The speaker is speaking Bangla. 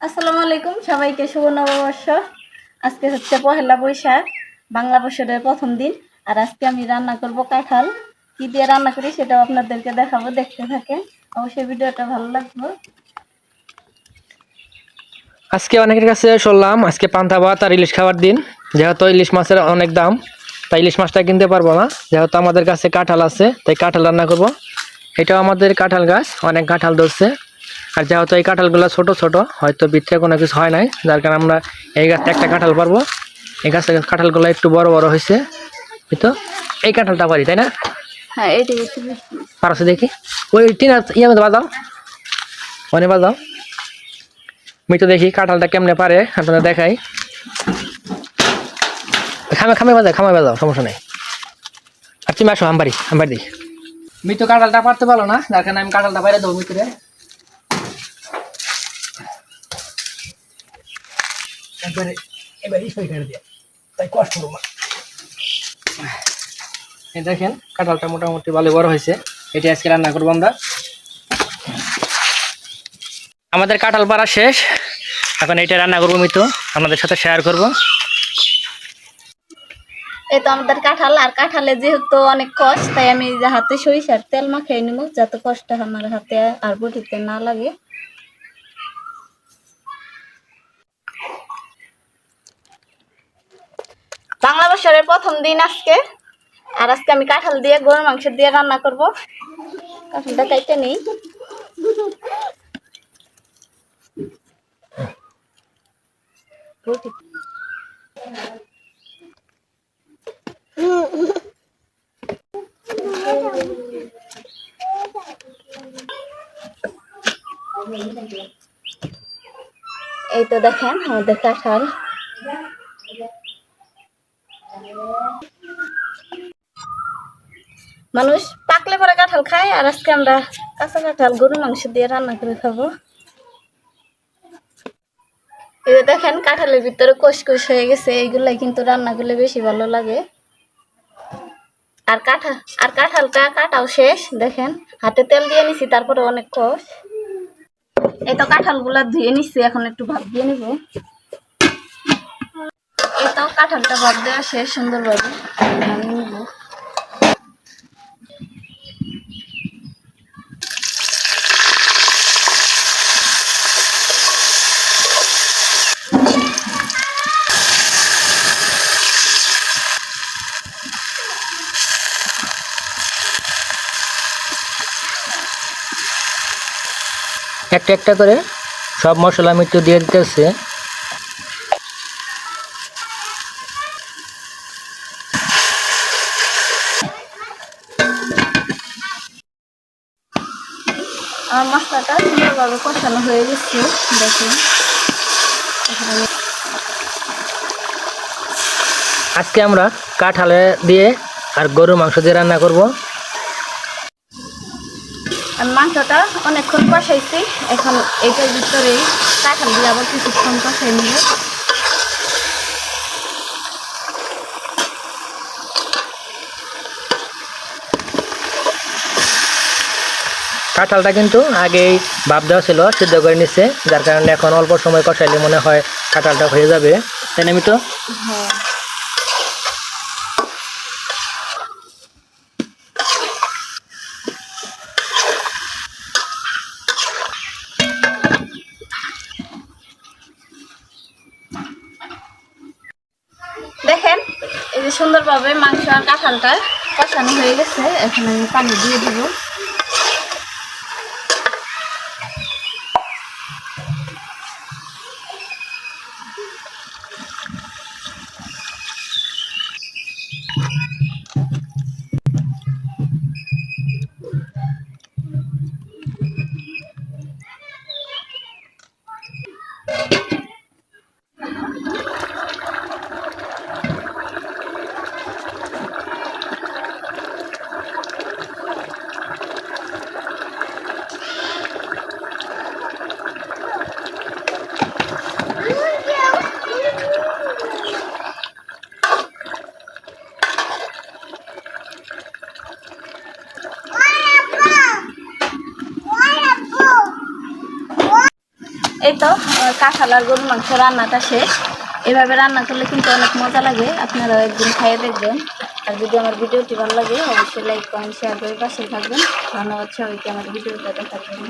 আসসালামু আলাইকুম, সবাইকে শুভ নববর্ষ। আজকে হচ্ছে পহেলা বৈশাখ, বাংলা বছরের প্রথম দিন, আর আজকে আমি রান্না করব কাঁঠাল। কি দিয়ে রান্না করি সেটাও আপনাদেরকে দেখাবো, দেখতে থাকেন। অবশ্যই ভিডিওটা ভালো লাগবে। আজকে অনেকের কাছে শুনলাম, আজকে পান্তা ভাত আর ইলিশ খাওয়ার দিন, যেহেতু ইলিশ মাছের অনেক দাম। তাই ইলিশ মাছটা কিনতে পারব না যেহেতু আমাদের কাছে কাঁঠাল আছে তাই কাঁঠাল রান্না করব। এটাও আমাদের কাঁঠাল গাছ অনেক কাঁঠাল ধরছে। আর যেহেতু এই কাঁঠালগুলো ছোট ছোট হয়তো বৃক্ষে কোনো কিছু হয় নাই যার কারণে আমরা এই গাছটা একটা কাঁঠাল পারব। এই গাছের কাঁঠালগুলো একটু বড় বড় হয়েছে এই তো এই কাঁঠালটা পারি তাই না? হ্যাঁ এইটা পারছে দেখি। ওই টিনা ইয়ে মধ্যে বাজাও। মনে বাজাও। আমি তো দেখি কাঁঠালটা কেমনে পারে আপনারা দেখাই। খামে খামে বাজাও খামে বাজাও সমস্যা নেই। আর তুমি আসো আমবাড়ি আমবাড়ি দেখি আমি তো কাঁঠালটা পারতে পারল না যার কারণে আমি কাঁঠালটা বাইরে দেবো মিত্রে একবারে এবারে করে দিয়ে। তাই কষ্ট করব না। এই দেখেন কাঁঠালটা মোটামুটি ভালো বড় হয়েছে। এটি আজকে রান্না করব আমরা। আমাদের কাঁঠাল পাড়া শেষ। এখন এটা রান্না করব মিতু। আপনাদের সাথে শেয়ার করব। এই তো আমাদের কাঁঠাল, আর কাঁঠালে যেহেতু অনেক কষ্ট তাই আমি হাতে সরিষার তেল মাখিয়ে নিব, যাতে কষ্ট আমার হাতে আর বটিতে না লাগে। বাংলা বছরের প্রথম দিন আজকে, আর আজকে আমি কাঁঠাল দিয়ে, গরুর মাংস দিয়ে রান্না করব। কাঁঠালটা কাইতে নেই। বটি এই তো দেখেন, আমাদের কাঁঠাল। মানুষ পাকলে পরে কাঁঠাল খায়, আর আজকে আমরা কাঁচা কাঁঠাল, গরু মাংস দিয়ে রান্না করে খাব। এই দেখেন, কাঁঠালের ভিতরে কোষ হয়ে গেছে, এইগুলাই কিন্তু রান্না করলে বেশি ভালো লাগে। আর কাঁঠাল আর কাঁঠালটা কাটাও শেষ, দেখেন। হাতে তেল দিয়ে নিছি তারপরে অনেক কষ। এই তো কাঁঠালগুলা ধুয়ে নিচ্ছি এখন একটু ভাত দিয়ে নিব। এই তো কাঁঠালটা ভাত দেওয়া শেষ সুন্দরভাবে। একটা একটা করে সব মশলা মিটু দিয়ে দিতেছে। আমার মশলাটা সুন্দরভাবে কষানো হয়ে গেছে দেখুন। আজকে আমরা কাঁঠালে দিয়ে আর গরুর মাংস দিয়ে রান্না করব। আমি মাংসটা অনেকক্ষণ কষাইছি। এখন এইটার ভিতরে কাঁঠাল দিয়ে আবার কিছুক্ষণ কষাই নিব। কাঁঠালটা কিন্তু আগেই ভাব দেওয়া ছিল সিদ্ধ করে নিচ্ছে যার কারণে এখন অল্প সময় কষাইলে মনে হয় কাঁঠালটা হয়ে যাবে। তাই না হ্যাঁ দেখেন এই যে সুন্দরভাবে মাংস আর কাঁঠালটা কষানো হয়ে গেছে। এখন আমি পানি দিয়ে দিব। এই তো কাঁঠাল আর গরুর মাংস রান্নাটা শেষ। এভাবে রান্না করলে কিন্তু অনেক মজা লাগে, আপনারাও একদিন খাইয়ে দেখবেন। আর যদি আমার ভিডিওটি ভালো লাগে, অবশ্যই লাইক কমেন্ট শেয়ার করে পাশে থাকবেন। ধন্যবাদ সবাইকে, আমার ভিডিওটা দেখার জন্য।